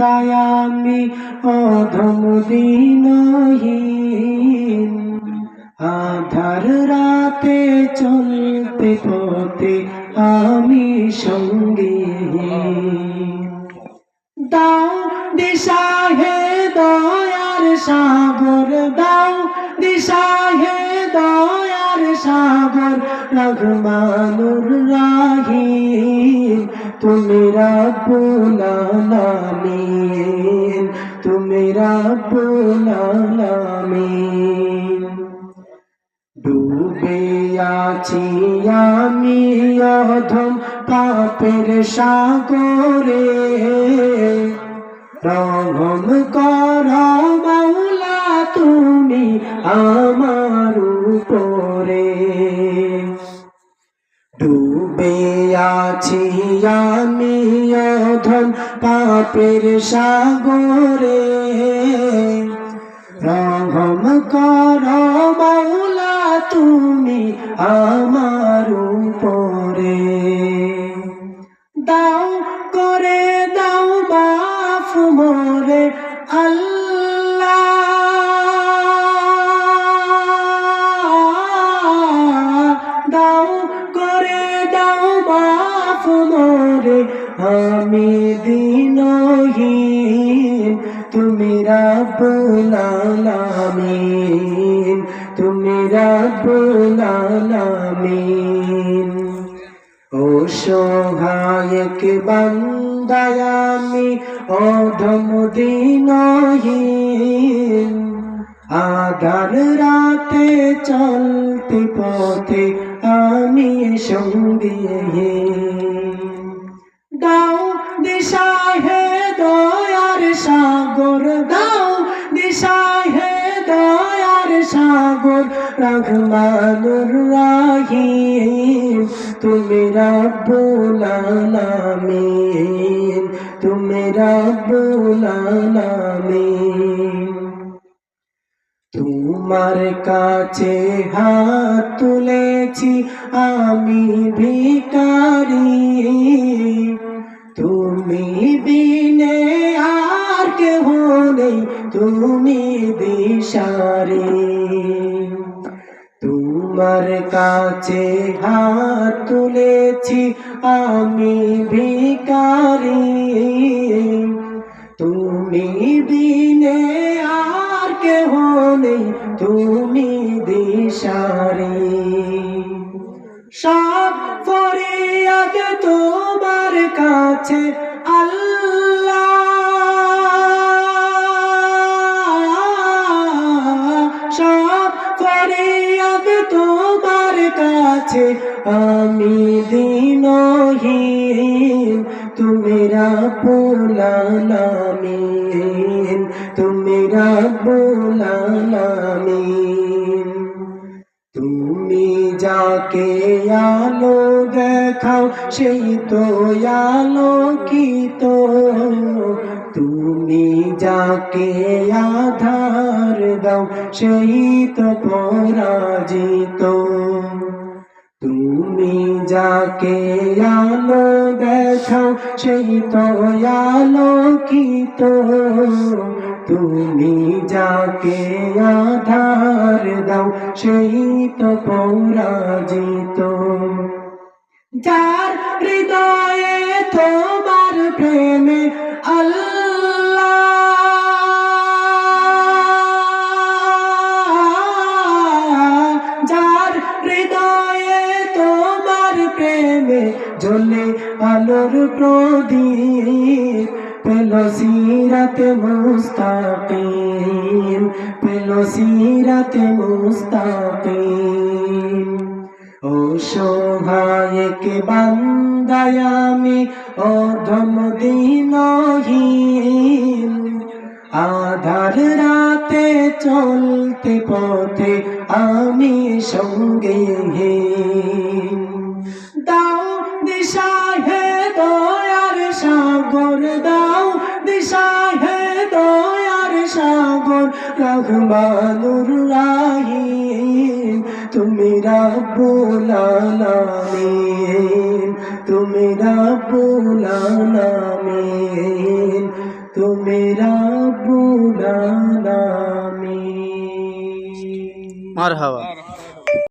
দয়ামি অধম দিনহীন। আধার রাতে চলতে পথে আমি সঙ্গী দাও দিশা হে দয়ার সাগর, দাও দিশা হে দয়ার সাগর রহমানুর রাহিম তুমি রব্বুল তুমি রব্বুল আলামিন ডুবে আছি আমি অধম পাপের সাগরে রহম কর মাওলা তুমি আমার উপরে ডুবে আছি আমি অধম পাপের সাগরে। রহম কর মাওলা, তুমি আমার উপরে। দাও করে, দাও বাফ মোরে আল্লাহ। দাও করে, দাও বাফ মোরে আমি দিনহীন, তুমি রাব্বুল আলামিন, তুমি রাব্বুল আলামিন। ও সহায়ক বান্দায় আমি অধম দিনহীন। আধার রাতে চলতে পথে আমি দাও দিশা হে দয়ার সাগর দাও দিশা হে দয়ার সাগর রহমানুর রাহিম। তুমি রব্বুল আলামিন, তুমি রব্বুল আলামিন। তোমার কাছে হাত তুলেছি, আমি ভিকারি তুমি বিনে আর কেহ নেই, তুমি দিশারি। তোমার কাছে হাত তুলেছি আমি ভিকারি তুমি বিনে আর কেহ নেই, তুমি দিশারি। সব ফরিয়াদ তোমার কাছে আল্লাহ। সব ফরিয়াদ তোমার কাছে, আমি দিনহীন। তুমি রাব্বুল আলামিন, তুমি রাব্বুল আলামিন। তুমি যাকে আলো দেখাও সেই তো আলোকিত। তুমি যাকে আধার দাও, সেই তো পরাজিত। তুমি যাকে আলো দেখাও, সেই তো আলোকিত। তুমি যাকে আধার দাও, সেই তো পরাজিত। যার হৃদয়ে তোমার প্রেমে আল্লাহ। যার হৃদয়ে তোমার প্রেমে জ্বলে আলোর প্রদীপ, পেল সিরাতে মুস্তাকিম, পেল সিরাতে মুস্তাকিম। ও শোভায়ক বান্দায় আমি? অধম দিনহীন আধার রাতে চলতে পথে আমি সঙ্গে রহমানুর রাহিম তুমি রাব্বুল আলামিন তুমি রাব্বুল আলামিন তুমি আলামিন। মারহাবা।